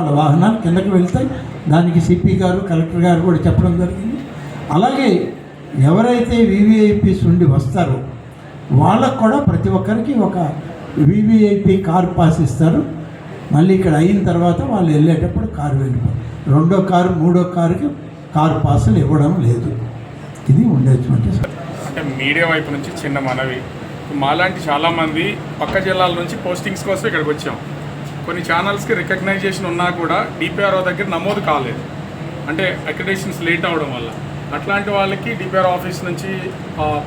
వాళ్ళ వాహనాలు కిందకి వెళ్తాయి. దానికి సిపి గారు కలెక్టర్ గారు కూడా చెప్పడం జరిగింది. అలాగే ఎవరైతే వివిఐపీస్ నుండి వస్తారో వాళ్ళకు కూడా ప్రతి ఒక్కరికి ఒక వివిఐపి కార్ పాస్ ఇస్తారు. మళ్ళీ ఇక్కడ అయిన తర్వాత వాళ్ళు వెళ్ళేటప్పుడు కారు వెళ్ళిపోయి రెండో కారు మూడో కారుకి కారు పాసులు ఇవ్వడం లేదు. ఇది ఉండేటువంటి అంటే మీడియా వైపు నుంచి చిన్న మనవి. మాలాంటి చాలామంది పక్క జిల్లాల నుంచి పోస్టింగ్స్ కోసం ఇక్కడికి వచ్చాం. కొన్ని ఛానల్స్కి రికగ్నైజేషన్ ఉన్నా కూడా డిపిఆర్ఓ దగ్గర నమోదు కాలేదు. అంటే అక్రిడేషన్స్ లేట్ అవడం వల్ల. అట్లాంటి వాళ్ళకి డిపిఆర్ ఆఫీస్ నుంచి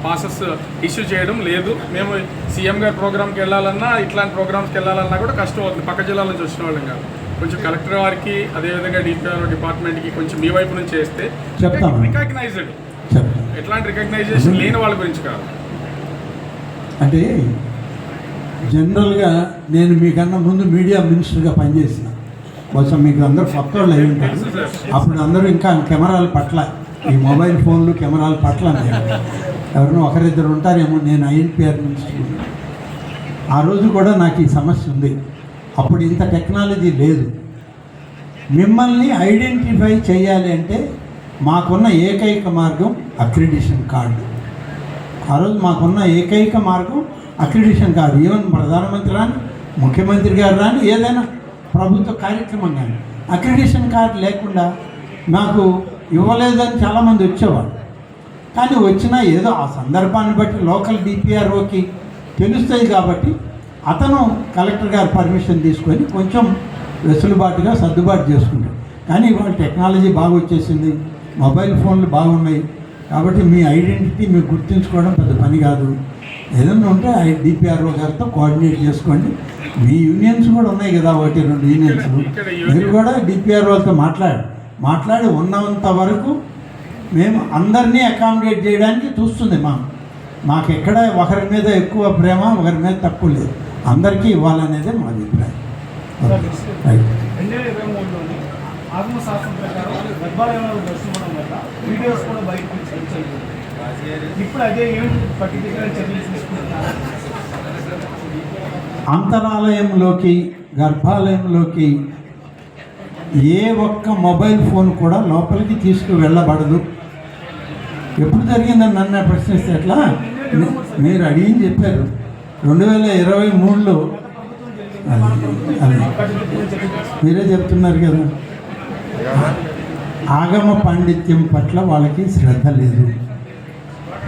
పాసెస్ ఇష్యూ చేయడం లేదు. మేము సీఎం గారి ప్రోగ్రామ్కి వెళ్ళాలన్నా ఇట్లాంటి ప్రోగ్రామ్స్కి వెళ్ళాలన్నా కూడా కష్టం అవుతుంది. పక్క జిల్లాల నుంచి వచ్చిన వాళ్ళం కాదు. కొంచెం కలెక్టర్ వారికి అదేవిధంగా డిపిఆర్ డిపార్ట్మెంట్కి కొంచెం మీ వైపు నుంచి చేస్తే చెప్తాము. రికగ్నైజ్డ్ ఎట్లాంటి రికగ్నైజేషన్ లేని వాళ్ళ గురించి కాదు. అంటే జనరల్గా నేను మీకన్నా ముందు మీడియా మినిస్టర్గా పనిచేసిన. కొంచెం మీకు అందరూ కొత్త వాళ్ళు అయి ఉంటారు. అప్పుడు అందరూ ఇంకా కెమెరాల పట్ల ఈ మొబైల్ ఫోన్లు కెమెరాల పట్ల ఎవరినో ఒకరిద్దరు ఉంటారేమో నేను ఐఎన్పిఆర్ మినిస్టర్. ఆ రోజు కూడా నాకు ఈ సమస్య ఉంది. అప్పుడు ఇంత టెక్నాలజీ లేదు. మిమ్మల్ని ఐడెంటిఫై చేయాలి అంటే మాకున్న ఏకైక మార్గం అక్రిడిషన్ కార్డు. ఆ రోజు మాకున్న ఏకైక మార్గం అక్రిడిషన్ కాదు. ఈవెన్ ప్రధానమంత్రి రాని ముఖ్యమంత్రి గారు రాని ఏదైనా ప్రభుత్వ కార్యక్రమం కానీ. అక్రిడిషన్ కార్డు లేకుండా నాకు ఇవ్వలేదని చాలామంది వచ్చేవారు కానీ వచ్చినా ఏదో ఆ సందర్భాన్ని బట్టి లోకల్ డిపిఆర్ఓకి తెలుస్తుంది కాబట్టి అతను కలెక్టర్ గారు పర్మిషన్ తీసుకొని కొంచెం వెసులుబాటుగా సర్దుబాటు చేసుకుంటాడు. కానీ ఇవాళ టెక్నాలజీ బాగా వచ్చేసింది మొబైల్ ఫోన్లు బాగున్నాయి. కాబట్టి మీ ఐడెంటిటీ మీరు గుర్తుంచుకోవడం పెద్ద పని కాదు. ఏదైనా ఉంటే ఐ డిపిఆర్ఓ గారితో కోఆర్డినేట్ చేసుకోండి. మీ యూనియన్స్ కూడా ఉన్నాయి కదా ఒకటి రెండు యూనియన్స్ మీరు కూడా డిపిఆర్ఓతో మాట్లాడి మాట్లాడి ఉన్నంత వరకు మేము అందరినీ అకామిడేట్ చేయడానికి చూస్తుంది మా మాకు ఎక్కడ ఒకరి మీద ఎక్కువ ప్రేమ ఒకరి మీద తక్కువ లేదు. అందరికీ ఇవ్వాలనేదే మా అభిప్రాయం. ప్రకారం గర్భాలయంలో దర్శనం వల్ల వీడియోస్ కూడా బయటకు ఇప్పుడు అదే అంతరాలయంలోకి గర్భాలయంలోకి ఏ ఒక్క మొబైల్ ఫోన్ కూడా లోపలికి తీసుకు వెళ్ళబడదు ఎప్పుడు జరిగిందని నన్ను ప్రశ్నిస్తే ఎట్లా? మీరు అడిగి చెప్పారు. రెండు వేల ఇరవై మూడులో మీరే చెప్తున్నారు కదా. ఆగమ పాండిత్యం పట్ల వాళ్ళకి శ్రద్ధ లేదు.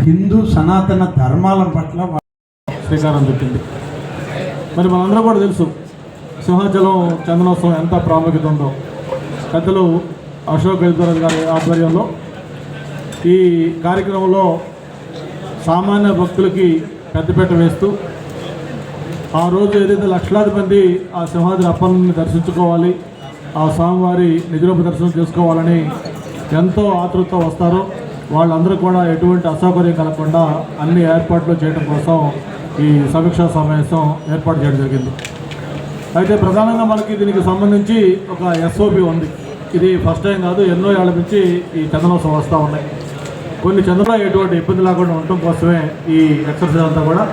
హిందూ సనాతన ధర్మాల పట్ల శ్రీకారం చుట్టింది. మరి మనందరూ కూడా తెలుసు సింహాచలం చందనోత్సవం ఎంత ప్రాముఖ్యత ఉందో. పెద్దలు అశోక్ గజరాజ్ గారి ఆధ్వర్యంలో ఈ కార్యక్రమంలో సామాన్య భక్తులకి పెద్దపీట వేస్తూ ఆ రోజు ఏదైతే లక్షలాది మంది ఆ సింహాద్రి అప్పన్ని దర్శించుకోవాలి ఆ స్వామివారి నిజరూప దర్శనం చేసుకోవాలని ఎంతో ఆతృత వస్తారో వాళ్ళందరూ కూడా ఎటువంటి అసౌకర్యం కలగకుండా అన్ని ఏర్పాట్లు చేయడం కోసం ఈ సమీక్షా సమావేశం ఏర్పాటు చేయడం జరిగింది. అయితే ప్రధానంగా మనకి దీనికి సంబంధించి ఒక ఎస్ఓపి ఉంది. ఇది ఫస్ట్ టైం కాదు ఎన్నో ఏళ్ళ నుంచి ఈ చందనోత్సవం వస్తూ ఉన్నాయి కొన్ని చంద్రలో ఎటువంటి ఇబ్బంది లేకుండా ఉండటం కోసమే ఈ ఎక్సర్సైజ్ అంతా కూడా.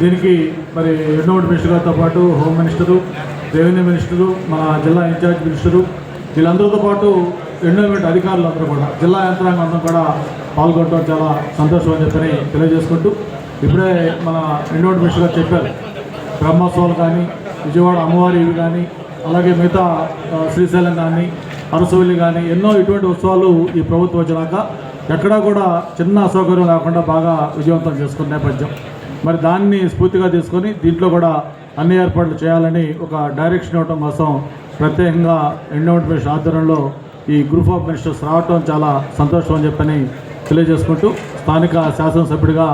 దీనికి మరి ఎన్నోటి మినిస్టర్ గారితో పాటు హోమ్ మినిస్టరు రెవెన్యూ మినిస్టరు మన జిల్లా ఇన్ఛార్జ్ మినిస్టరు వీళ్ళందరితో పాటు ఎండోమెంట్ అధికారులందరూ కూడా జిల్లా యంత్రాంగం అందరూ కూడా పాల్గొనడం చాలా సంతోషం అని చెప్పని తెలియజేసుకుంటూ ఇప్పుడే మన ఎండోమెంట్ మినిస్టర్ గారు చెప్పారు. బ్రహ్మోత్సవాలు కానీ విజయవాడ అమ్మవారి ఇవి కానీ అలాగే మిగతా శ్రీశైలం కానీ అరసవల్లి కానీ ఎన్నో ఇటువంటి ఉత్సవాలు ఈ ప్రభుత్వం వచ్చినాక ఎక్కడా కూడా చిన్న అసౌకర్యం లేకుండా బాగా విజయవంతం చేసుకున్న నేపథ్యం. మరి దాన్ని స్ఫూర్తిగా తీసుకొని దీంట్లో కూడా అన్ని ఏర్పాట్లు చేయాలని ఒక డైరెక్షన్ ఇవ్వడం కోసం ప్రత్యేకంగా ఎండోమెంట్ మినిస్టర్ ఆధ్వర్యంలో ఈ గ్రూప్ ఆఫ్ మినిస్టర్స్ రావటం చాలా సంతోషం అని చెప్పని తెలియజేసుకుంటూ స్థానిక శాసనసభ్యుడిగా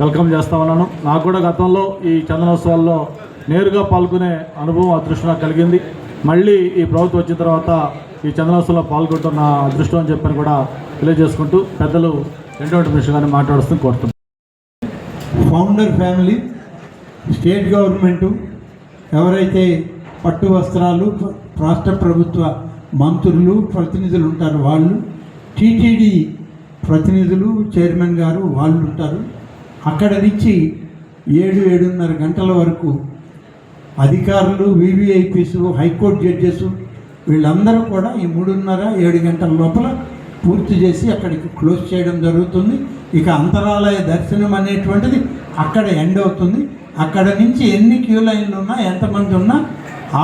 వెల్కమ్ చేస్తా ఉన్నాను. నాకు కూడా గతంలో ఈ చందనోత్సవాల్లో నేరుగా పాల్గొనే అనుభవం అదృష్టం కలిగింది. మళ్ళీ ఈ ప్రభుత్వం వచ్చిన తర్వాత ఈ చందనోత్సవంలో పాల్గొంటున్న అదృష్టం అని చెప్పని కూడా తెలియజేసుకుంటూ పెద్దలు ఎటువంటి మినిస్టర్ గారిని మాట్లాడుతూ కోరుతున్నాను. ఫౌండర్ ఫ్యామిలీ స్టేట్ గవర్నమెంటు ఎవరైతే పట్టు వస్త్రాలు రాష్ట్ర ప్రభుత్వ మంత్రులు ప్రతినిధులు ఉంటారు వాళ్ళు. టీటీడీ ప్రతినిధులు చైర్మన్ గారు వాళ్ళు ఉంటారు. అక్కడ నుంచి ఏడు ఏడున్నర గంటల వరకు అధికారులు వివిఐపీస్ హైకోర్టు జడ్జెస్ వీళ్ళందరూ కూడా ఈ మూడున్నర ఏడు గంటల లోపల పూర్తి చేసి అక్కడికి క్లోజ్ చేయడం జరుగుతుంది. ఇక అంతరాలయ దర్శనం అనేటువంటిది అక్కడ ఎండ్ అవుతుంది. అక్కడ నుంచి ఎన్ని క్యూ లైన్లు ఉన్నా ఎంతమంది ఉన్నా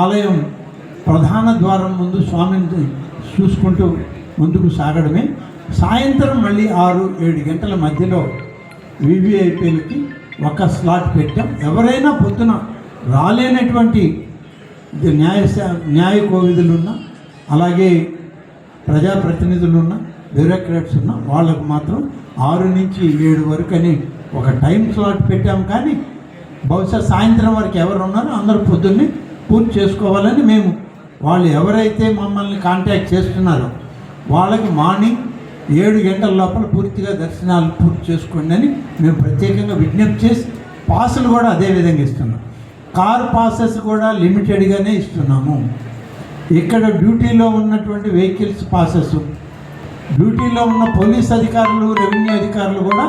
ఆలయం ప్రధాన ద్వారం ముందు స్వామిని చూసుకుంటూ ముందుకు సాగడమే. సాయంత్రం మళ్ళీ ఆరు ఏడు గంటల మధ్యలో వివిఐపీలకి ఒక స్లాట్ పెట్టాం. ఎవరైనా పొద్దున రాలేనటువంటి న్యాయ న్యాయ కోవిధులున్నా అలాగే ప్రజాప్రతినిధులున్న బ్యూరోక్రాట్స్ ఉన్న వాళ్ళకు మాత్రం ఆరు నుంచి ఏడు వరకు అని ఒక టైం స్లాట్ పెట్టాం. కానీ బహుశా సాయంత్రం వరకు ఎవరు ఉన్నారో అందరూ పొద్దున్నే పూర్తి చేసుకోవాలని మేము వాళ్ళు ఎవరైతే మమ్మల్ని కాంటాక్ట్ చేస్తున్నారో వాళ్ళకి మార్నింగ్ ఏడు గంటల లోపల పూర్తిగా దర్శనాలు పూర్తి చేసుకోండి అని మేము ప్రత్యేకంగా విజ్ఞప్తి చేసి పాసులు కూడా అదే విధంగా ఇస్తున్నాం. కార్ పాసెస్ కూడా లిమిటెడ్గానే ఇస్తున్నాము. ఇక్కడ డ్యూటీలో ఉన్నటువంటి వెహికల్స్ పాసెస్ డ్యూటీలో ఉన్న పోలీస్ అధికారులు రెవెన్యూ అధికారులు కూడా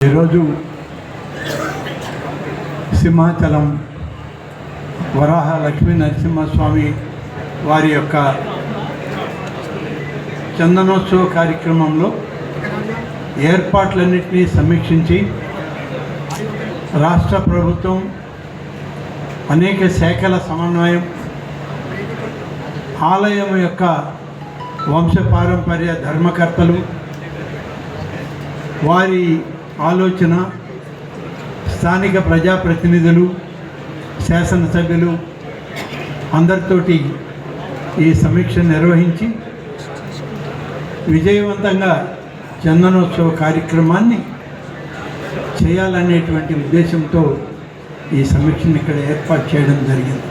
ఈరోజు సింహాచలం వరాహ లక్ష్మీ నరసింహస్వామి వారి యొక్క చందనోత్సవ కార్యక్రమంలో ఏర్పాట్లన్నింటినీ సమీక్షించి రాష్ట్ర ప్రభుత్వం అనేక శాఖల సమన్వయం ఆలయం యొక్క వంశపారంపర్య ధర్మకర్తలు వారి ఆలోచన స్థానిక ప్రజాప్రతినిధులు శాసనసభ్యులు అందరితోటి ఈ సమీక్ష నిర్వహించి విజయవంతంగా చందనోత్సవ కార్యక్రమాన్ని చేయాలనేటువంటి ఉద్దేశంతో ఈ సమీక్షను ఇక్కడ ఏర్పాటు చేయడం జరిగింది.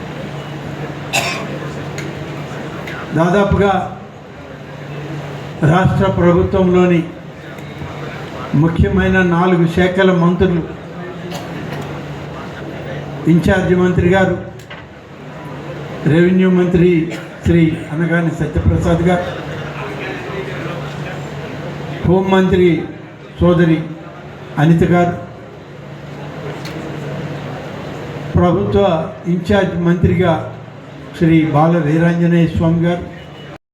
దాదాపుగా రాష్ట్ర ప్రభుత్వంలోని ముఖ్యమైన నాలుగు శాఖల మంత్రులు ఇన్ఛార్జి మంత్రి గారు రెవెన్యూ మంత్రి శ్రీ అనగాని సత్యప్రసాద్ గారు హోంమంత్రి సోదరి అనిత గారు ప్రభుత్వ ఇన్ఛార్జ్ మంత్రిగా శ్రీ బాల వీరాంజనేయ స్వామి గారు